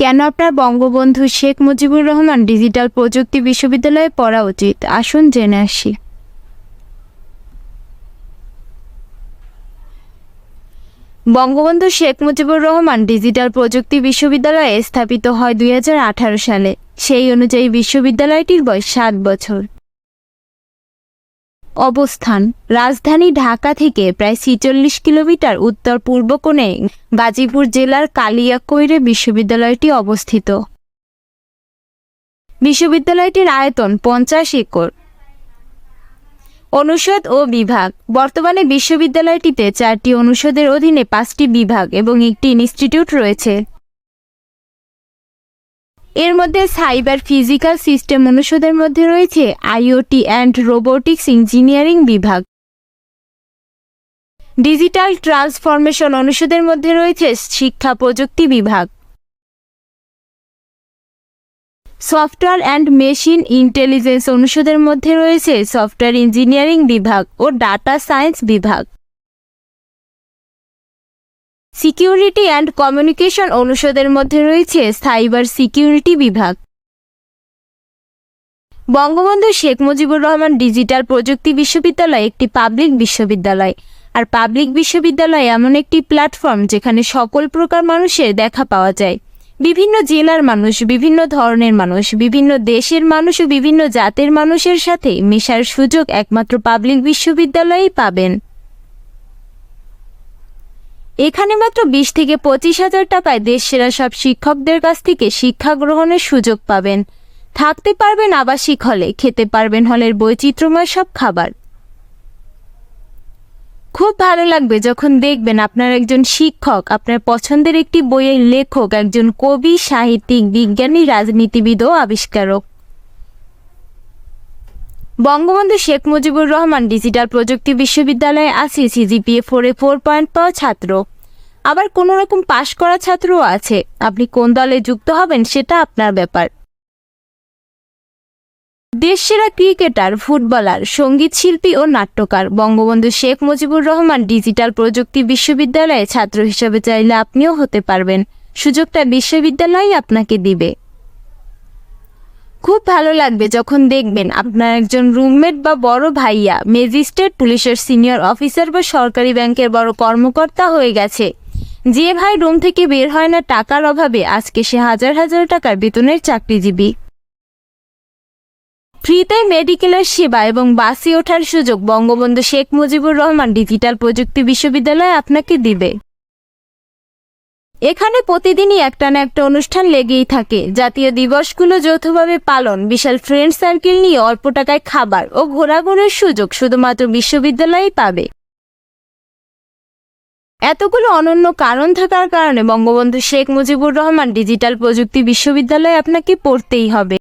কেন আপনার বঙ্গবন্ধু শেখ মুজিবুর রহমান ডিজিটাল প্রযুক্তি বিশ্ববিদ্যালয়ে পড়া উচিত? আসুন জেনে আসি। বঙ্গবন্ধু শেখ মুজিবুর রহমান ডিজিটাল প্রযুক্তি বিশ্ববিদ্যালয়ে স্থাপিত হয় দুই হাজার আঠারো সালে। সেই অনুযায়ী বিশ্ববিদ্যালয়টির বয়স সাত বছর। অবস্থান। রাজধানী ঢাকা থেকে প্রায় ছিচল্লিশ কিলোমিটার উত্তর পূর্ব কোণে গাজীপুর জেলার কালিয়াকৈরে বিশ্ববিদ্যালয়টি অবস্থিত। বিশ্ববিদ্যালয়টির আয়তন পঞ্চাশ একর। অনুষদ ও বিভাগ। বর্তমানে বিশ্ববিদ্যালয়টিতে চারটি অনুষদের অধীনে পাঁচটি বিভাগ এবং একটি ইনস্টিটিউট রয়েছে। এর মধ্যে সাইবার ফিজিক্যাল সিস্টেম অনুষদের মধ্যে রয়েছে আইওটি অ্যান্ড রোবোটিক্স ইঞ্জিনিয়ারিং বিভাগ। ডিজিটাল ট্রান্সফরমেশন অনুষদের মধ্যে রয়েছে শিক্ষা প্রযুক্তি বিভাগ। সফটওয়্যার অ্যান্ড মেশিন ইন্টেলিজেন্স অনুষদের মধ্যে রয়েছে সফটওয়্যার ইঞ্জিনিয়ারিং বিভাগ ও ডাটা সায়েন্স বিভাগ। সিকিউরিটি অ্যান্ড কমিউনিকেশন অনুষদের মধ্যে রয়েছে সাইবার সিকিউরিটি বিভাগ। বঙ্গবন্ধু শেখ মুজিবুর রহমান ডিজিটাল প্রযুক্তি বিশ্ববিদ্যালয় একটি পাবলিক বিশ্ববিদ্যালয়। আর পাবলিক বিশ্ববিদ্যালয় এমন একটি প্ল্যাটফর্ম যেখানে সকল প্রকার মানুষের দেখা পাওয়া যায়। বিভিন্ন জেলার মানুষ, বিভিন্ন ধরনের মানুষ, বিভিন্ন দেশের মানুষ ও বিভিন্ন জাতের মানুষের সাথে মেশার সুযোগ একমাত্র পাবলিক বিশ্ববিদ্যালয়েই পাবেন। এখানে মাত্র বিশ থেকে পঁচিশ হাজার টাকায় দেশ সেরা সব শিক্ষকদের কাছ থেকে শিক্ষা গ্রহণের সুযোগ পাবেন। থাকতে পারবেন আবাসিক হলে, খেতে পারবেন হলের বৈচিত্র্যময় সব খাবার। খুব ভালো লাগবে যখন দেখবেন আপনার একজন শিক্ষক, আপনার পছন্দের একটি বইয়ের লেখক, একজন কবি, সাহিত্যিক, বিজ্ঞানী রাজনীতিবিদ ও আবিষ্কারক। বঙ্গবন্ধু শেখ মুজিবুর রহমান ডিজিটাল প্রযুক্তি বিশ্ববিদ্যালয়ে আছে সিজিপিএ ফোরে ফোর পয়েন্ট পাওয়া ছাত্র। আবার কোনো রকম পাশ করা ছাত্রও আছে। আপনি কোন দলে যুক্ত হবেন সেটা আপনার ব্যাপার। দেশসেরা ক্রিকেটার, ফুটবলার, সংগীত শিল্পী ও নাট্যকার বঙ্গবন্ধু শেখ মুজিবুর রহমান ডিজিটাল প্রযুক্তি বিশ্ববিদ্যালয়ে ছাত্র হিসেবে চাইলে আপনিও হতে পারবেন। সুযোগটা বিশ্ববিদ্যালয়ই আপনাকে দিবে। খুব ভালো লাগবে যখন দেখবেন আপনার একজন রুমমেট বা বড় ভাইয়া ম্যাজিস্ট্রেট, পুলিশের সিনিয়র অফিসার বা সরকারি ব্যাংকের বড় কর্মকর্তা হয়ে গেছে। যে ভাই রুম থেকে বের হয় না টাকার অভাবে আজকে সে হাজার হাজার টাকার বেতনের চাকরিজীবী। ফ্রিতে মেডিকেলের সেবা এবং বাসে ওঠার সুযোগ বঙ্গবন্ধু শেখ মুজিবুর রহমান ডিজিটাল প্রযুক্তি বিশ্ববিদ্যালয় আপনাকে দিবে। এখানে প্রতিদিনই একটা না একটা অনুষ্ঠান লেগেই থাকে। জাতীয় দিবসগুলো যৌথভাবে পালন, বিশাল ফ্রেন্ড সার্কেল নিয়ে অল্প টাকায় খাবার ও ঘোরাঘুরির সুযোগ শুধুমাত্র বিশ্ববিদ্যালয়েই পাবে। এতগুলো অনন্য কারণ থাকার কারণে বঙ্গবন্ধু শেখ মুজিবুর রহমান ডিজিটাল প্রযুক্তি বিশ্ববিদ্যালয়ে আপনাকে পড়তেই হবে।